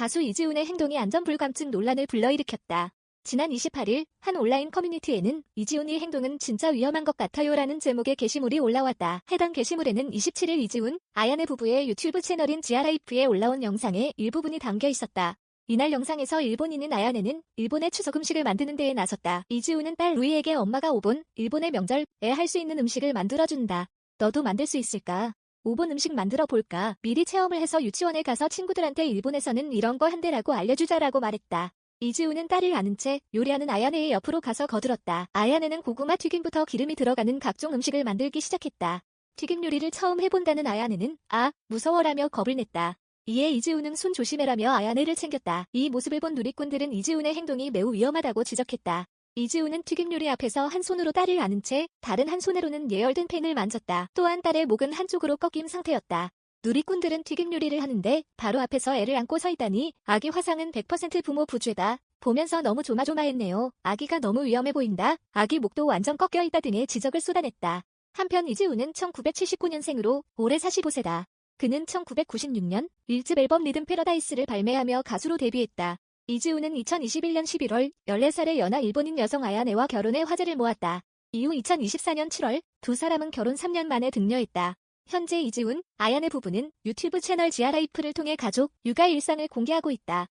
가수 이지훈의 행동이 안전불감증 논란을 불러일으켰다. 지난 28일 한 온라인 커뮤니티에는 이지훈의 행동은 진짜 위험한 것 같아요라는 제목의 게시물이 올라왔다. 해당 게시물에는 27일 이지훈, 아얀의 부부의 유튜브 채널인 지아라이프에 올라온 영상의 일부분이 담겨 있었다. 이날 영상에서 일본인인 아야네는 일본의 추석 음식을 만드는 데에 나섰다. 이지훈은 딸 루이에게 엄마가 오본 일본의 명절에 할 수 있는 음식을 만들어준다. 너도 만들 수 있을까? 오본 음식 만들어 볼까? 미리 체험을 해서 유치원에 가서 친구들한테 일본에서는 이런 거 한대라고 알려주자라고 말했다. 이지우는 딸을 아는 채 요리하는 아야네의 옆으로 가서 거들었다. 아야네는 고구마 튀김부터 기름이 들어가는 각종 음식을 만들기 시작했다. 튀김 요리를 처음 해본다는 아야네는 아, 무서워라며 겁을 냈다. 이에 이지우는 손 조심해라며 아야네를 챙겼다. 이 모습을 본 누리꾼들은 이지훈의 행동이 매우 위험하다고 지적했다. 이지우는 튀김 요리 앞에서 한 손으로 딸을 안은 채 다른 한 손으로는 예열된 팬을 만졌다. 또한 딸의 목은 한쪽으로 꺾인 상태였다. 누리꾼들은 튀김 요리를 하는데 바로 앞에서 애를 안고 서 있다니 아기 화상은 100% 부모 부죄다. 보면서 너무 조마조마했네요. 아기가 너무 위험해 보인다. 아기 목도 완전 꺾여 있다 등의 지적을 쏟아냈다. 한편 이지우는 1979년생으로 올해 45세다. 그는 1996년 1집 앨범 리듬 패러다이스를 발매하며 가수로 데뷔했다. 이지우는 2021년 11월 14살의 연하 일본인 여성 아야네와 결혼해 화제를 모았다. 이후 2024년 7월 두 사람은 결혼 3년 만에 등려했다. 현재 이지훈, 아야네 부부는 유튜브 채널 지아라이프를 통해 가족, 육아 일상을 공개하고 있다.